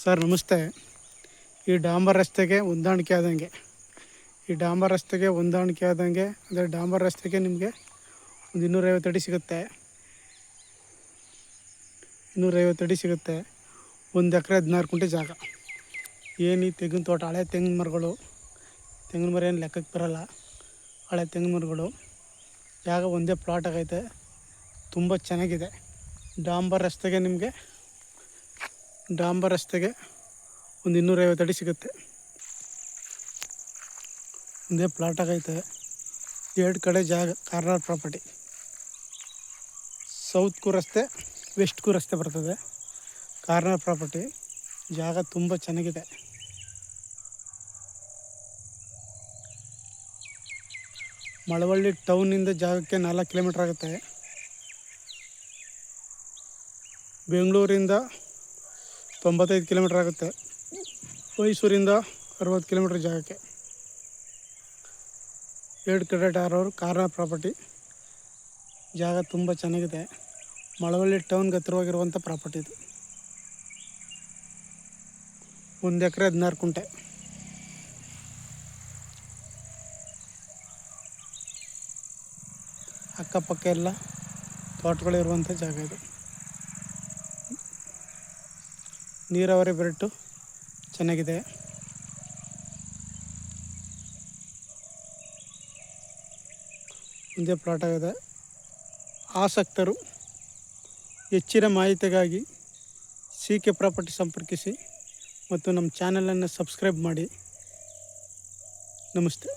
Sir, ನಮಸ್ತೆ. ಈ ಡಾಂಬರ್ ರಸ್ತೆಗೆ ಹೊಂದಾಣಿಕೆ ಆದಂಗೆ. ಈ ಡಾಂಬರ್ ರಸ್ತೆಗೆ ಹೊಂದಾಣಿಕೆ ಆದಂಗೆ, ಅಂದರೆ ಡಾಂಬರ್ ರಸ್ತೆಗೆ ನಿಮಗೆ ಒಂದು ಇನ್ನೂರೈವತ್ತು ಅಡಿ ಸಿಗುತ್ತೆ. ಇನ್ನೂರೈವತ್ತು ಅಡಿ ಸಿಗುತ್ತೆ. ಒಂದು ಎಕರೆ ಹದಿನಾರು ಕುಂಟೆ ಜಾಗ. ಏನು ಈ ತೆಂಗಿನ ತೋಟ, ಹಳೆ ತೆಂಗಿನ ಮರಗಳು? ತೆಂಗಿನ ಮರ ಏನು ಲೆಕ್ಕಕ್ಕೆ ಬರೋಲ್ಲ. ಹಳೆ ತೆಂಗಿನ ಮರಗಳು. ಜಾಗ ಒಂದೇ ಪ್ಲಾಟ್ ಆಗೈತೆ. ತುಂಬ ಚೆನ್ನಾಗಿದೆ. ಡಾಂಬರ್ ರಸ್ತೆಗೆ ನಿಮಗೆ ಡಾಂಬರ್ ರಸ್ತೆಗೆ ಒಂದು ಇನ್ನೂರೈವತ್ತು ಅಡಿ ಸಿಗುತ್ತೆ. ಒಂದೇ ಪ್ಲಾಟ್ ಆಗೈತೆ. ಎರಡು ಕಡೆ ಜಾಗ, ಕಾರ್ನರ್ ಪ್ರಾಪರ್ಟಿ ಸೌತ್ಗೂ ರಸ್ತೆ ವೆಸ್ಟ್ಗೂ ರಸ್ತೆ ಬರ್ತದೆ. ಕಾರ್ನರ್ ಪ್ರಾಪರ್ಟಿ ಜಾಗ ತುಂಬ ಚೆನ್ನಾಗಿದೆ. ಮಳವಳ್ಳಿ ಟೌನಿಂದ ಜಾಗಕ್ಕೆ ನಾಲ್ಕು ಕಿಲೋಮೀಟ್ರ್ ಆಗುತ್ತೆ. ಬೆಂಗಳೂರಿಂದ ತೊಂಬತ್ತೈದು ಕಿಲೋಮೀಟ್ರ್ ಆಗುತ್ತೆ. ಮೈಸೂರಿಂದ ಅರವತ್ತು ಕಿಲೋಮೀಟ್ರ್ ಜಾಗಕ್ಕೆ. ಎರಡು ಕಡೆ ಅವರು ಕಾರ್ನ ಪ್ರಾಪರ್ಟಿ. ಜಾಗ ತುಂಬ ಚೆನ್ನಾಗಿದೆ. ಮಳವಳ್ಳಿ ಟೌನ್ಗೆ ಹತ್ತಿರವಾಗಿರುವಂಥ ಪ್ರಾಪರ್ಟಿ ಇದು. ಒಂದು ಎಕರೆ ಹದಿನಾರು ಕುಂಟೆ. ಅಕ್ಕಪಕ್ಕ ಎಲ್ಲ ತೋಟಗಳಿರುವಂಥ ಜಾಗ ಇದು. ನೀರಾವರಿ ಬೆರಟು ಚೆನ್ನಾಗಿದೆ. ಮುಂದೆ ಪ್ಲಾಟ್ ಆಗಿದೆ. ಆಸಕ್ತರು ಹೆಚ್ಚಿನ ಮಾಹಿತಿಗಾಗಿ ಸಿ ಕೆ ಪ್ರಾಪರ್ಟಿ ಸಂಪರ್ಕಿಸಿ ಮತ್ತು ನಮ್ಮ ಚಾನಲನ್ನು ಸಬ್ಸ್ಕ್ರೈಬ್ ಮಾಡಿ. ನಮಸ್ತೆ.